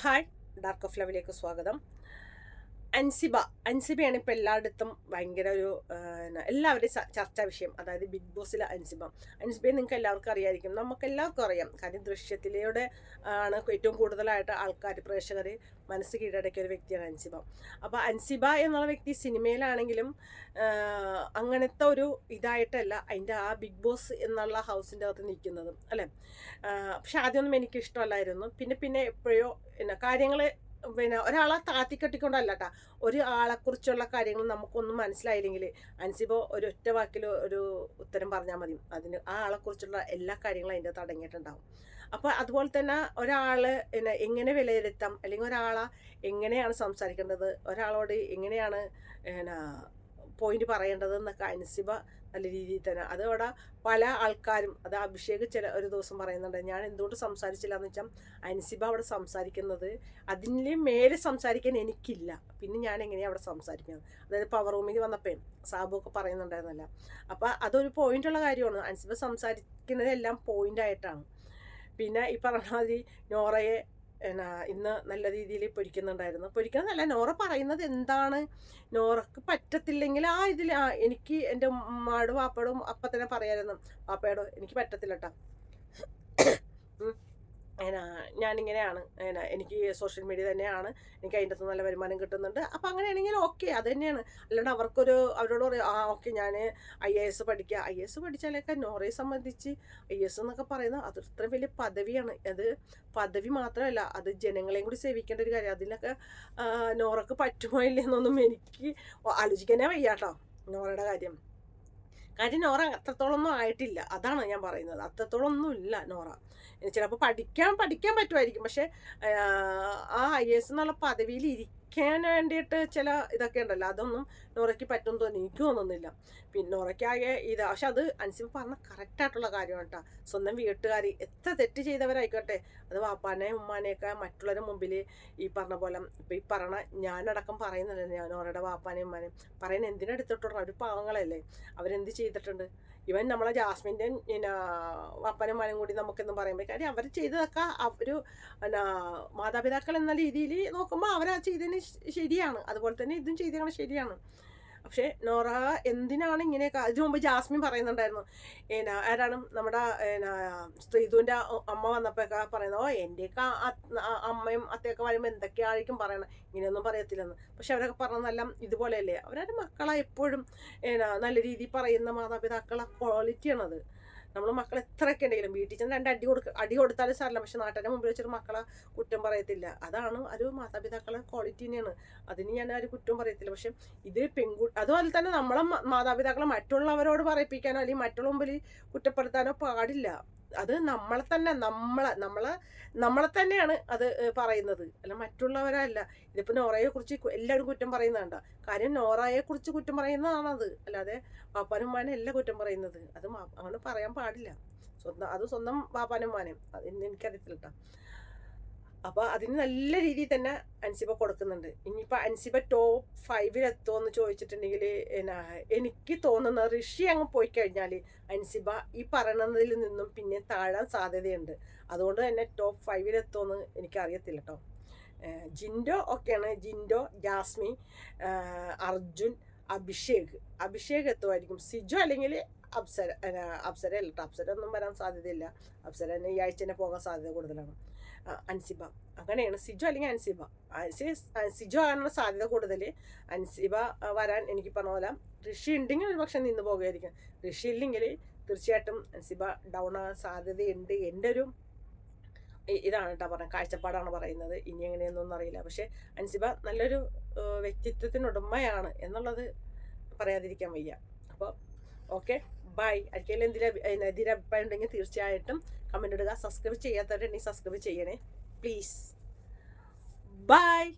Hi. Dark of ലവിലേക്ക് സ്വാഗതം. അൻസിബ. അൻസിബയാണ് ഇപ്പോൾ എല്ലായിടത്തും ഭയങ്കര ഒരു എല്ലാവരുടെയും ചർച്ചാ വിഷയം. അതായത് ബിഗ് ബോസിലെ അൻസിബ. അൻസിബയെ നിങ്ങൾക്ക് എല്ലാവർക്കും അറിയായിരിക്കും. നമുക്ക് എല്ലാവർക്കും അറിയാം. കാര്യം ദൃശ്യത്തിലൂടെ ആണ് ഏറ്റവും കൂടുതലായിട്ട് ആൾക്കാർ പ്രേക്ഷകർ മനസ്സ് കീഴടക്കിയ ഒരു വ്യക്തിയാണ് അൻസിബ. അപ്പോൾ അൻസിബ എന്നുള്ള വ്യക്തി സിനിമയിലാണെങ്കിലും അങ്ങനത്തെ ഒരു ഇതായിട്ടല്ല അതിന്റെ ആ ബിഗ് ബോസ് എന്നുള്ള ഹൗസിന്റെ അകത്ത് നിൽക്കുന്നതും. അല്ലേ? പക്ഷേ ആദ്യമൊന്നും എനിക്ക് ഇഷ്ടമല്ലായിരുന്നു പിന്നെ പിന്നെ എപ്പോഴോ എന്നാ കാര്യങ്ങൾ പിന്നെ ഒരാളെ താത്തിക്കെട്ടിക്കൊണ്ടല്ല കേട്ടോ ഒരാളെ കുറിച്ചുള്ള കാര്യങ്ങൾ നമുക്കൊന്നും മനസ്സിലായില്ലെങ്കിൽ അനുസിപ്പോൾ ഒറ്റ വാക്കിൽ ഒരു ഉത്തരം പറഞ്ഞാൽ മതി. അതിന് ആ ആളെക്കുറിച്ചുള്ള എല്ലാ കാര്യങ്ങളും അതിന്റെ അടങ്ങിയിട്ടുണ്ടാവും. അപ്പോൾ അതുപോലെ തന്നെ ഒരാൾ പിന്നെ എങ്ങനെ വിലയിരുത്താം? അല്ലെങ്കിൽ ഒരാളെ എങ്ങനെയാണ് സംസാരിക്കേണ്ടത്? ഒരാളോട് എങ്ങനെയാണ് പിന്നെ പോയിന്റ് പറയേണ്ടത് എന്നൊക്കെ അൻസിബ നല്ല രീതിയിൽ തന്നെ. അതവിടെ പല ആൾക്കാരും അത് അഭിഷേക് ചില ഒരു ദിവസം പറയുന്നുണ്ട് ഞാൻ എന്തുകൊണ്ട് സംസാരിച്ചില്ല എന്ന് വെച്ചാൽ അൻസിബ അവിടെ സംസാരിക്കുന്നത് അതിന്റെ മേലെ സംസാരിക്കാൻ എനിക്കില്ല. പിന്നെ ഞാൻ എങ്ങനെയാണ് അവിടെ സംസാരിക്കുന്നത്? അതായത് പവർ റൂമിൽ വന്നപ്പോൾ സാബു ഒക്കെ പറയുന്നുണ്ടായിരുന്നല്ല. അപ്പോൾ അതൊരു പോയിന്റ് ഉള്ള കാര്യമാണ്. അൻസിബ സംസാരിക്കുന്നതെല്ലാം പോയിന്റ് ആയിട്ടാണ്. പിന്നെ ഈ പറഞ്ഞ മാതിരി നോറയെ എന്നാ ഇന്ന് നല്ല രീതിയിൽ പൊരിക്കുന്നുണ്ടായിരുന്നു. പൊരിക്കുന്നതല്ല നോറ പറയുന്നത് എന്താണ്? നോറക്ക് പറ്റത്തില്ലെങ്കിൽ ആ ഇതിൽ ആ എനിക്ക് എന്റെ ഉമ്മാടും വാപ്പയോടും അപ്പം തന്നെ പറയായിരുന്നു വാപ്പയോടോ എനിക്ക് പറ്റത്തില്ല കേട്ടോ എന്നാ ഞാനിങ്ങനെയാണ്. എന്നാ എനിക്ക് സോഷ്യൽ മീഡിയ തന്നെയാണ്. എനിക്ക് അതിന്റെ അകത്ത് നല്ല വരുമാനം കിട്ടുന്നുണ്ട്. അപ്പം അങ്ങനെയാണെങ്കിൽ ഓക്കെ അത് തന്നെയാണ്. അല്ലാണ്ട് അവർക്കൊരു അവരോട് പറയും ആ ഓക്കെ ഞാൻ ഐ എ എസ് പഠിക്കുക ഐ എസ് പഠിച്ചാലൊക്കെ നോറയെ സംബന്ധിച്ച് ഐ എസ് എന്നൊക്കെ പറയുന്നത് അത് ഇത്ര വലിയ പദവിയാണ്. അത് പദവി മാത്രമല്ല അത് ജനങ്ങളെയും കൂടി സേവിക്കേണ്ട ഒരു കാര്യം. അതിനൊക്കെ നോറക്ക് പറ്റുമോ ഇല്ലെന്നൊന്നും എനിക്ക് ആലോചിക്കാനേ വയ്യാട്ടോ. നോറയുടെ കാര്യം. കാര്യം നോറ അത്രത്തോളം ഒന്നും ആയിട്ടില്ല. അതാണ് ഞാൻ പറയുന്നത്. അത്രത്തോളം ഒന്നും ഇല്ല നോറ. ചിലപ്പോൾ പഠിക്കാൻ പഠിക്കാൻ പറ്റുമായിരിക്കും. പക്ഷെ ആ ഐ എസ് എന്നുള്ള പദവിയിൽ ഇരിക്കാൻ വേണ്ടിയിട്ട് ചില ഇതൊക്കെ ഉണ്ടല്ലോ. അതൊന്നും നോറയ്ക്ക് പറ്റും തോന്നി എനിക്ക് തോന്നുന്നില്ല. പിന്നെ നോറയ്ക്കാകെ ഇത് പക്ഷെ അത് അനുസരിച്ച് പറഞ്ഞ കറക്റ്റായിട്ടുള്ള കാര്യമാണ് കേട്ടോ. സ്വന്തം വീട്ടുകാർ എത്ര തെറ്റ് ചെയ്തവരായിക്കോട്ടെ. അത് വാപ്പാനെ ഉമ്മാനെയൊക്കെ മറ്റുള്ളവരുടെ മുമ്പിൽ ഈ പറഞ്ഞ പോലെ ഇപ്പം ഈ പറഞ്ഞ ഞാനടക്കം പറയുന്നില്ല. ഞാൻ നോറയുടെ വാപ്പാനെയും ഉമ്മാനെയും പറയുന്ന എന്തിനെടുത്തിട്ടുള്ള അവർ പാവങ്ങളല്ലേ. അവരെന്ത് ചെയ്തിട്ടുണ്ട്? ഇവൻ നമ്മളെ ജാസ്മിന്റെ പിന്നെ വാപ്പാനും മാനും കൂടി നമുക്കെന്നും പറയുമ്പോൾ കാര്യം അവർ ചെയ്തതൊക്കെ ഒരു പിന്നെ മാതാപിതാക്കൾ എന്ന രീതിയിൽ നോക്കുമ്പോൾ അവരാ ചെയ്തതിന് ശരിയാണ്. അതുപോലെ തന്നെ ഇതും ചെയ്തതാണ് ശരിയാണ്. പക്ഷേ നോറ എന്തിനാണ് ഇങ്ങനെ ഇതിനു മുമ്പ് ജാസ്മിൻ പറയുന്നുണ്ടായിരുന്നു. ഏനാ ആരാണ്? നമ്മുടെ ഏനാ ശ്രീധുവിന്റെ അമ്മ വന്നപ്പോഴൊക്കെ പറയുന്നത് ഓ എന്റെയൊക്കെ അമ്മയും അത്തയൊക്കെ വരുമ്പോൾ എന്തൊക്കെയായിരിക്കും പറയണം? ഇങ്ങനെയൊന്നും പറയത്തില്ലെന്ന്. പക്ഷെ അവരൊക്കെ പറഞ്ഞതെല്ലാം ഇതുപോലെയല്ലേ? അവരുടെ മക്കളെ എപ്പോഴും ഏനാ നല്ല രീതിയിൽ പറയുന്ന മാതാപിതാക്കളെ ക്വാളിറ്റിയാണത് നമ്മൾ മക്കൾ എത്രയൊക്കെ ഉണ്ടെങ്കിലും വീട്ടിൽ ചെന്ന് രണ്ട് അടി കൊടുക്ക അടി കൊടുത്താലും സാറില്ല പക്ഷെ നാട്ടിന്റെ മുമ്പിൽ വെച്ചൊരു മക്കളെ കുറ്റം പറയത്തില്ല. അതാണ് ഒരു മാതാപിതാക്കളെ ക്വാളിറ്റി തന്നെയാണ്. അതിന് ഞാൻ ഒരു കുറ്റം പറയത്തില്ല. പക്ഷെ ഇത് പെൺകുട്ടി അതുപോലെ തന്നെ നമ്മളെ മാതാപിതാക്കളെ മറ്റുള്ളവരോട് പറയിപ്പിക്കാനോ അല്ലെങ്കിൽ മറ്റുള്ള മുമ്പിൽ കുറ്റപ്പെടുത്താനോ പാടില്ല. അത് നമ്മളെ തന്നെ നമ്മളെ നമ്മളെ നമ്മളെ തന്നെയാണ് അത് പറയുന്നത്. അല്ല മറ്റുള്ളവരല്ല. ഇതിപ്പോൾ നോറയെ കുറിച്ച് എല്ലാവരും കുറ്റം പറയുന്നതാണ്ട. കാര്യം നോറയെ കുറിച്ച് കുറ്റം പറയുന്നതാണത്. അല്ലാതെ പാപ്പാനും എല്ലാം കുറ്റം പറയുന്നത്. അത് അങ്ങനെ പറയാൻ പാടില്ല. സ്വന്തം അത് സ്വന്തം പാപ്പാനും ഉമ്മാനും അതിന് എനിക്കറിയത്തില്ല കേട്ടോ അപ്പോൾ അതിന് നല്ല രീതിയിൽ തന്നെ അൻസിബ കൊടുക്കുന്നുണ്ട്. ഇനിയിപ്പോൾ അൻസിബ ടോപ്പ് ഫൈവിൽ എത്തുമെന്ന് ചോദിച്ചിട്ടുണ്ടെങ്കിൽ എന്നാ എനിക്ക് തോന്നുന്ന ഋഷി അങ്ങ് പോയി കഴിഞ്ഞാൽ അൻസിബ ഈ പറയണതിൽ നിന്നും പിന്നെ താഴാൻ സാധ്യതയുണ്ട്. അതുകൊണ്ട് തന്നെ ടോപ്പ് ഫൈവിൽ എത്തുമെന്ന് എനിക്കറിയത്തില്ല കേട്ടോ ജിൻഡോ ഒക്കെയാണ്. ജിൻഡോ ജാസ്മി അർജുൻ അഭിഷേക് അഭിഷേക് എത്തുമായിരിക്കും സിജു അല്ലെങ്കിൽ അപ്സര അപ്സര അല്ല കേട്ടോ അപ്സര ഒന്നും വരാൻ സാധ്യതയില്ല. അപ്സര തന്നെ ഈ ആഴ്ച തന്നെ പോകാൻ സാധ്യത കൂടുതലാണ്. അൻസിബ. അങ്ങനെയാണ്. സിജു അല്ലെങ്കിൽ അൻസിബ. അൻസി- സിജു ആകാനുള്ള സാധ്യത കൂടുതൽ അൻസിബ വരാൻ എനിക്ക് പറഞ്ഞ പോലെ ഋഷി ഉണ്ടെങ്കിൽ ഒരു പക്ഷെ നിന്ന് പോകുമായിരിക്കും. ഋഷി ഇല്ലെങ്കിൽ തീർച്ചയായിട്ടും അൻസിബ ഡൗൺ ആകാൻ സാധ്യതയുണ്ട്. എന്റെ ഒരു ഇതാണ് കേട്ടോ പറഞ്ഞത് കാഴ്ചപ്പാടാണ് പറയുന്നത്. ഇനി എങ്ങനെയൊന്നും അറിയില്ല. പക്ഷെ അൻസിബ നല്ലൊരു വ്യക്തിത്വത്തിനുടമയാണ് എന്നുള്ളത് പറയാതിരിക്കാൻ വയ്യ. അപ്പോൾ ഓക്കെ ബൈ. അരിക്കലും എന്തിനും എതിരെ അഭിപ്രായം ഉണ്ടെങ്കിൽ തീർച്ചയായിട്ടും കമന്റ് ഇടുക. സബ്സ്ക്രൈബ് ചെയ്യാത്തവരുണ്ടെങ്കിൽ സബ്സ്ക്രൈബ് ചെയ്യണേ. പ്ലീസ്. ബൈ.